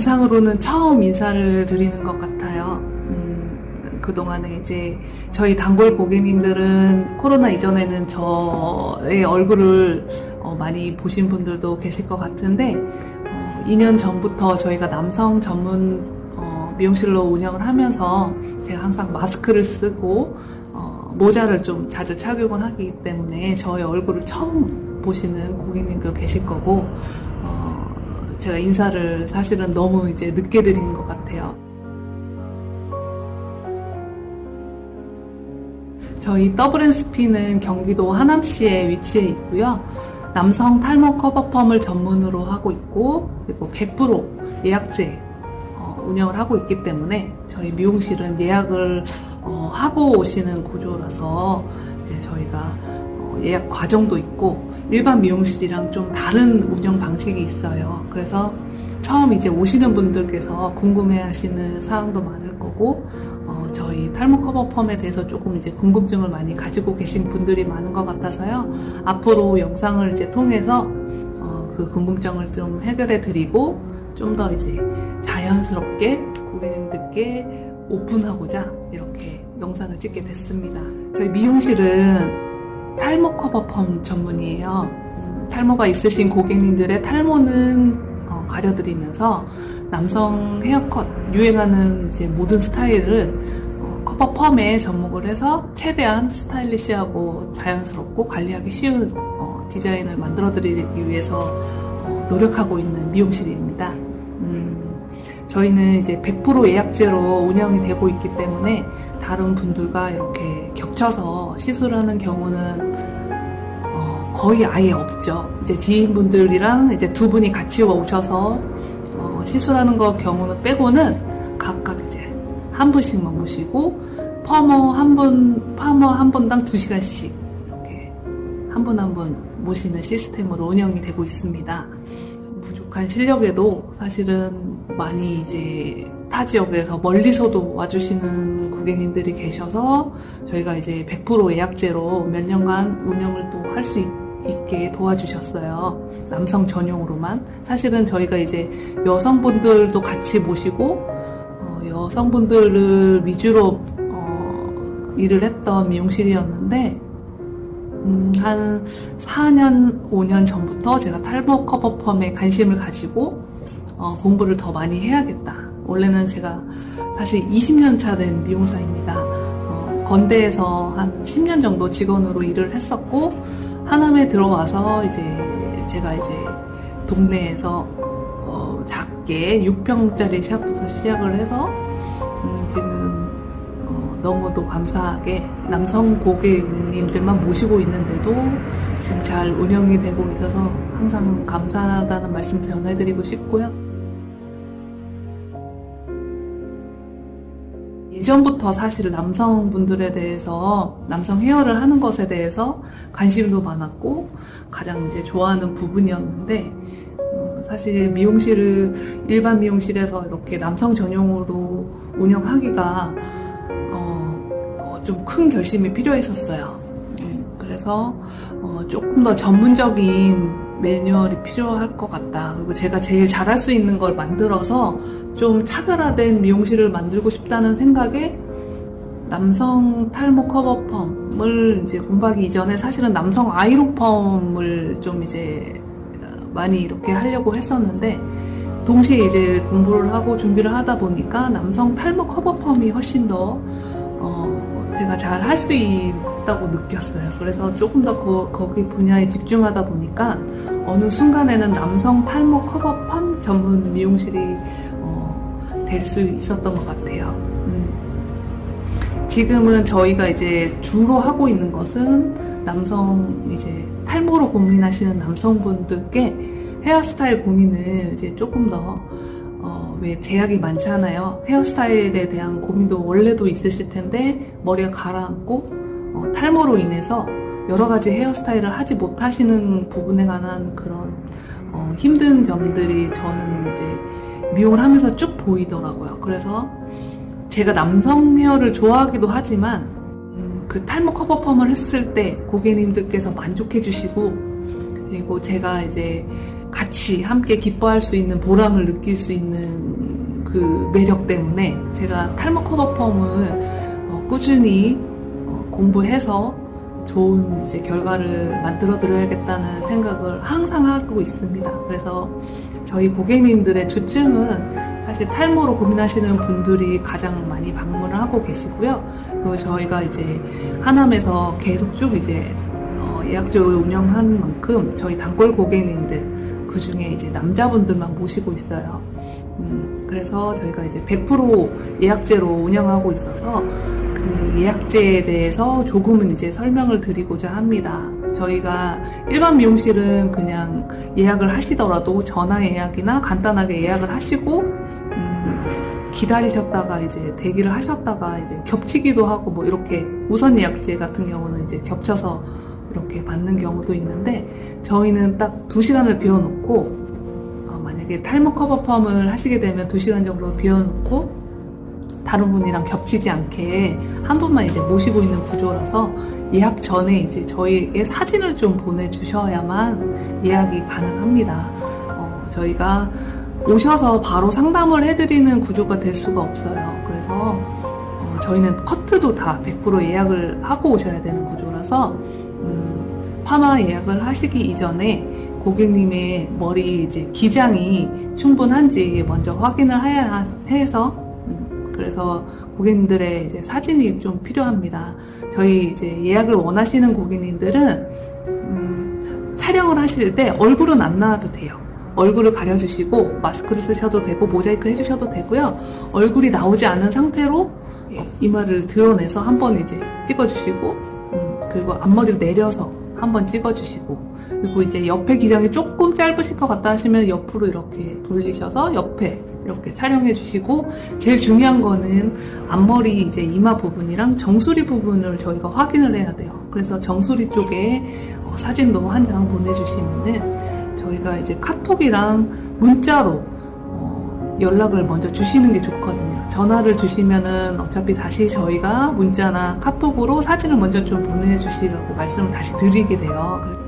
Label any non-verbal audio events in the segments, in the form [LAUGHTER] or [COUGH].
영상으로는 처음 인사를 드리는 것 같아요. 음, 그동안에 이제 저희 단골 고객님들은 코로나 이전에는 저의 얼굴을 어, 많이 보신 분들도 계실 것 같은데 어, 2년 전부터 저희가 남성 전문 어, 미용실로 운영을 하면서 제가 항상 마스크를 쓰고 어, 모자를 좀 자주 착용을 하기 때문에 저의 얼굴을 처음 보시는 고객님들 계실 거고 어, 제가 인사를 사실은 너무 이제 늦게 드린 것 같아요. 저희 더블앤스피는 경기도 하남시에 위치해 있고요. 남성 탈모 커버펌을 전문으로 하고 있고 그리고 100% 예약제 어, 운영을 하고 있기 때문에 저희 미용실은 예약을 어, 하고 오시는 구조라서 이제 저희가 어, 예약 과정도 있고 일반 미용실이랑 좀 다른 운영 방식이 있어요. 그래서 처음 이제 오시는 분들께서 궁금해하시는 사항도 많을 거고 어, 저희 탈모 커버 펌에 대해서 조금 이제 궁금증을 많이 가지고 계신 분들이 많은 것 같아서요. 앞으로 영상을 이제 통해서 어, 그 궁금증을 좀 해결해 드리고 좀 더 이제 자연스럽게 고객님들께 오픈하고자 이렇게 영상을 찍게 됐습니다. 저희 미용실은 탈모 커버 펌 전문이에요. 음, 탈모가 있으신 고객님들의 탈모는 어, 가려드리면서 남성 헤어컷 유행하는 이제 모든 스타일을 어, 커버 펌에 접목을 해서 최대한 스타일리시하고 자연스럽고 관리하기 쉬운 어, 디자인을 만들어 드리기 위해서 어, 노력하고 있는 미용실입니다. 음, 저희는 이제 100% 예약제로 운영이 되고 있기 때문에 다른 분들과 이렇게 겹쳐서 시술하는 경우는 어, 거의 아예 없죠. 이제 지인분들이랑 이제 두 분이 같이 오셔서 어, 시술하는 거 경우는 빼고는 각각 이제 한 분씩만 모시고 퍼머 한 분, 파머 한 분당 두 시간씩 이렇게 한 분 한 분 모시는 시스템으로 운영이 되고 있습니다. 부족한 실력에도 사실은 많이 이제 타 지역에서 멀리서도 와주시는 고객님들이 계셔서 저희가 이제 100% 예약제로 몇 년간 운영을 또 할 수 있게 도와주셨어요. 남성 전용으로만. 사실은 저희가 이제 여성분들도 같이 모시고 어, 여성분들을 위주로 어, 일을 했던 미용실이었는데 음, 한 4년, 5년 전부터 제가 탈모 커버 펌에 관심을 가지고 어, 공부를 더 많이 해야겠다. 원래는 제가 사실 20년 차 된 미용사입니다. 어, 건대에서 한 10년 정도 직원으로 일을 했었고 하남에 들어와서 이제 제가 이제 동네에서 어, 작게 6평짜리 샵부터 시작을 해서 음, 지금 어, 너무도 감사하게 남성 고객님들만 모시고 있는데도 지금 잘 운영이 되고 있어서 항상 감사하다는 말씀 전해드리고 싶고요. 예전부터 사실 남성분들에 대해서 남성 헤어를 하는 것에 대해서 관심도 많았고 가장 이제 좋아하는 부분이었는데 음, 사실 미용실을 일반 미용실에서 이렇게 남성 전용으로 운영하기가 어, 좀큰 결심이 필요했었어요. 음, 그래서 어, 조금 더 전문적인 매뉴얼이 필요할 것 같다. 그리고 제가 제일 잘할 수 있는 걸 만들어서 좀 차별화된 미용실을 만들고 싶다는 생각에 남성 탈모 커버 펌을 이제 공부하기 이전에 사실은 남성 아이로 펌을 좀 이제 많이 이렇게 하려고 했었는데 동시에 이제 공부를 하고 준비를 하다 보니까 남성 탈모 커버 펌이 훨씬 더 어, 제가 잘 할 수 있다고 느꼈어요. 그래서 조금 더 거, 거기 분야에 집중하다 보니까 어느 순간에는 남성 탈모 커버 펌 전문 미용실이 어, 될 수 있었던 것 같아요. 음. 지금은 저희가 이제 주로 하고 있는 것은 남성 이제 탈모로 고민하시는 남성분들께 헤어스타일 고민을 이제 조금 더 어, 왜 제약이 많잖아요. 헤어스타일에 대한 고민도 원래도 있으실 텐데 머리가 가라앉고 어, 탈모로 인해서 여러 가지 헤어스타일을 하지 못하시는 부분에 관한 그런 어, 힘든 점들이 저는 이제 미용을 하면서 쭉 보이더라고요. 그래서 제가 남성 헤어를 좋아하기도 하지만 음, 그 탈모 커버 펌을 했을 때 고객님들께서 만족해 주시고 그리고 제가 이제 같이 함께 기뻐할 수 있는 보람을 느낄 수 있는 그 매력 때문에 제가 탈모 커버 펌을 어, 꾸준히 어, 공부해서 좋은 이제 결과를 만들어 드려야겠다는 생각을 항상 하고 있습니다. 그래서 저희 고객님들의 주증은 사실 탈모로 고민하시는 분들이 가장 많이 방문을 하고 계시고요. 그리고 저희가 이제 하남에서 계속 쭉 이제 어, 예약제로 운영한 만큼 저희 단골 고객님들 그 중에 이제 남자분들만 모시고 있어요. 음, 그래서 저희가 이제 100% 예약제로 운영하고 있어서 그 예약제에 대해서 조금은 이제 설명을 드리고자 합니다. 저희가 일반 미용실은 그냥 예약을 하시더라도 전화 예약이나 간단하게 예약을 하시고 음, 기다리셨다가 이제 대기를 하셨다가 이제 겹치기도 하고 뭐 이렇게 우선 예약제 같은 경우는 이제 겹쳐서 이렇게 받는 경우도 있는데 저희는 딱두 시간을 비워놓고 어, 만약에 탈모 커버 펌을 하시게 되면 두 시간 정도 비워놓고 다른 분이랑 겹치지 않게 한 분만 이제 모시고 있는 구조라서 예약 전에 이제 저희에게 사진을 좀 보내주셔야만 예약이 가능합니다. 어, 저희가 오셔서 바로 상담을 해드리는 구조가 될 수가 없어요. 그래서 어, 저희는 커트도 다 100% 예약을 하고 오셔야 되는 구조라서 음, 파마 예약을 하시기 이전에 고객님의 머리 이제 기장이 충분한지 먼저 확인을 해야 해서 음, 그래서 고객님들의 이제 사진이 좀 필요합니다. 저희 이제 예약을 원하시는 고객님들은 음, 촬영을 하실 때 얼굴은 안 나와도 돼요. 얼굴을 가려주시고 마스크를 쓰셔도 되고 모자이크 해주셔도 되고요. 얼굴이 나오지 않은 상태로 이마를 드러내서 한번 이제 찍어주시고 음, 그리고 앞머리를 내려서 한번 찍어주시고 그리고 이제 옆에 기장이 조금 짧으실 것 같다 하시면 옆으로 이렇게 돌리셔서 옆에 이렇게 촬영해 주시고 제일 중요한 거는 앞머리 이제 이마 부분이랑 정수리 부분을 저희가 확인을 해야 돼요. 그래서 정수리 쪽에 어, 사진도 한 장 보내주시면은 저희가 이제 카톡이랑 문자로 어, 연락을 먼저 주시는 게 좋거든요. 전화를 주시면은 어차피 다시 저희가 문자나 카톡으로 사진을 먼저 좀 보내주시라고 말씀을 다시 드리게 돼요.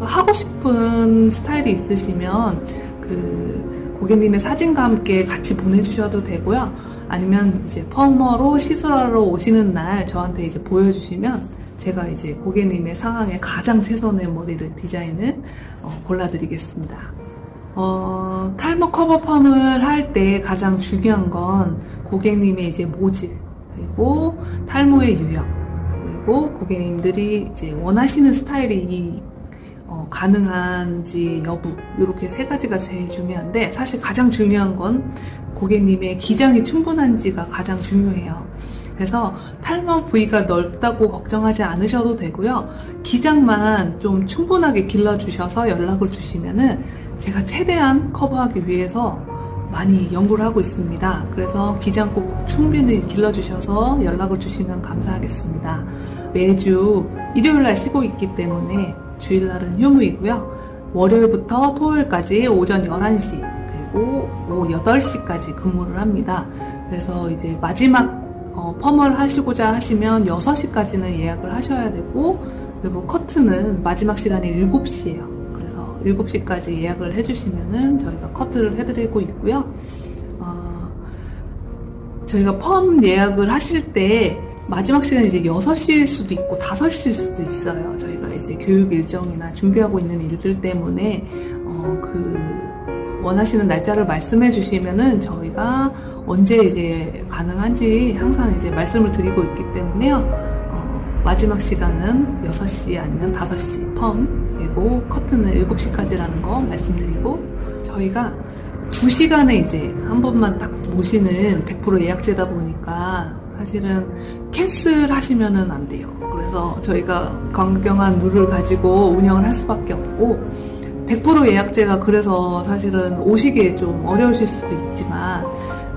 하고 싶은 스타일이 있으시면 그 고객님의 사진과 함께 같이 보내주셔도 되고요. 아니면 이제 펌머로 시술하러 오시는 날 저한테 이제 보여주시면 제가 이제 고객님의 상황에 가장 최선의 머리를 디자인을 어, 골라드리겠습니다. 어, 탈모 커버 펌을 할 때 가장 중요한 건 고객님의 이제 모질 그리고 탈모의 유형 그리고 고객님들이 이제 원하시는 스타일이 어, 가능한지 여부 이렇게 세 가지가 제일 중요한데 사실 가장 중요한 건 고객님의 기장이 충분한지가 가장 중요해요. 그래서 탈모 부위가 넓다고 걱정하지 않으셔도 되고요. 기장만 좀 충분하게 길러주셔서 연락을 주시면은 제가 최대한 커버하기 위해서 많이 연구를 하고 있습니다. 그래서 기장 꼭 충분히 길러주셔서 연락을 주시면 감사하겠습니다. 매주 일요일날 쉬고 있기 때문에 주일날은 휴무이고요. 월요일부터 토요일까지 오전 11시 그리고 오후 8시까지 근무를 합니다. 그래서 이제 마지막 어, 펌을 하시고자 하시면 6시까지는 예약을 하셔야 되고 그리고 커트는 마지막 시간이 7시예요. 그래서 7시까지 예약을 해주시면은 저희가 커트를 해드리고 있고요. 어, 저희가 펌 예약을 하실 때 마지막 시간이 이제 6시일 수도 있고 5시일 수도 있어요. 저희가 이제 교육 일정이나 준비하고 있는 일들 때문에 어, 그 원하시는 날짜를 말씀해 주시면은 저희가 언제 이제 가능한지 항상 이제 말씀을 드리고 있기 때문에요. 어, 마지막 시간은 6시 아니면 5시 펌 그리고 커튼은 7시까지라는 거 말씀드리고 저희가 2시간에 이제 한 번만 딱 모시는 100% 예약제다 보니까 사실은 캔슬 하시면은 안 돼요. 그래서 저희가 강경한 룰을 가지고 운영을 할 수밖에 없고 100% 예약제가 그래서 사실은 오시기에 좀 어려우실 수도 있지만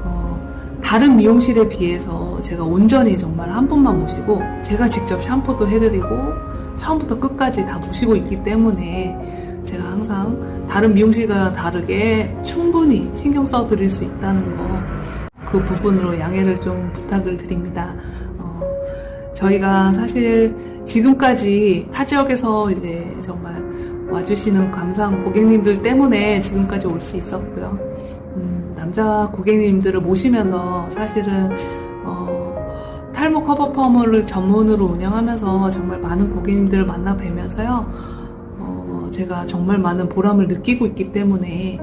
어, 다른 미용실에 비해서 제가 온전히 정말 한 번만 모시고 제가 직접 샴푸도 해드리고 처음부터 끝까지 다 모시고 있기 때문에 제가 항상 다른 미용실과 다르게 충분히 신경 써 드릴 수 있다는 거 그 부분으로 양해를 좀 부탁을 드립니다. 어, 저희가 사실 지금까지 타 지역에서 이제 정말 와주시는 감사한 고객님들 때문에 지금까지 올 수 있었고요. 음, 남자 고객님들을 모시면서 사실은 어, 탈모 커버 펌을 전문으로 운영하면서 정말 많은 고객님들을 만나 뵈면서요. 어, 제가 정말 많은 보람을 느끼고 있기 때문에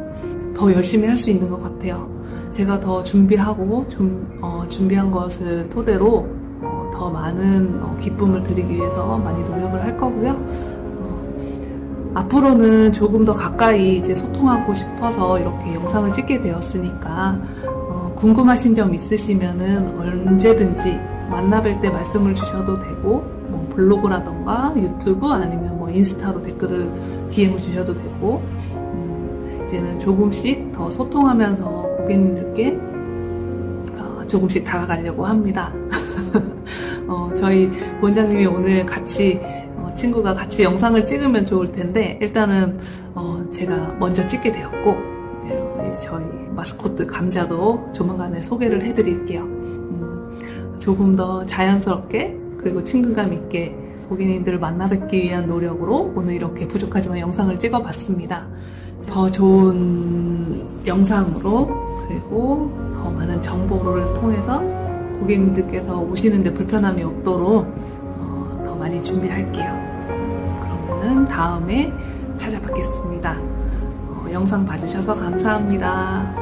더 열심히 할 수 있는 것 같아요. 제가 더 준비하고 좀, 어, 준비한 것을 토대로 어, 더 많은 어, 기쁨을 드리기 위해서 많이 노력을 할 거고요. 어, 앞으로는 조금 더 가까이 이제 소통하고 싶어서 이렇게 영상을 찍게 되었으니까 어, 궁금하신 점 있으시면은 언제든지 만나뵐 때 말씀을 주셔도 되고 뭐 블로그라던가 유튜브 아니면 뭐 인스타로 댓글을 DM을 주셔도 되고 음, 이제는 조금씩 더 소통하면서 고객님들께 어, 조금씩 다가가려고 합니다. [LAUGHS] 어, 저희 원장님이 오늘 같이 어, 친구가 같이 영상을 찍으면 좋을 텐데 일단은 어, 제가 먼저 찍게 되었고 네, 저희 마스코트 감자도 조만간에 소개를 해드릴게요. 음, 조금 더 자연스럽게 그리고 친근감 있게 고객님들을 만나 뵙기 위한 노력으로 오늘 이렇게 부족하지만 영상을 찍어봤습니다. 더 좋은 영상으로 그리고 더 많은 정보를 통해서 고객님들께서 오시는데 불편함이 없도록 어, 더 많이 준비할게요. 그러면은 다음에 찾아뵙겠습니다. 어, 영상 봐주셔서 감사합니다.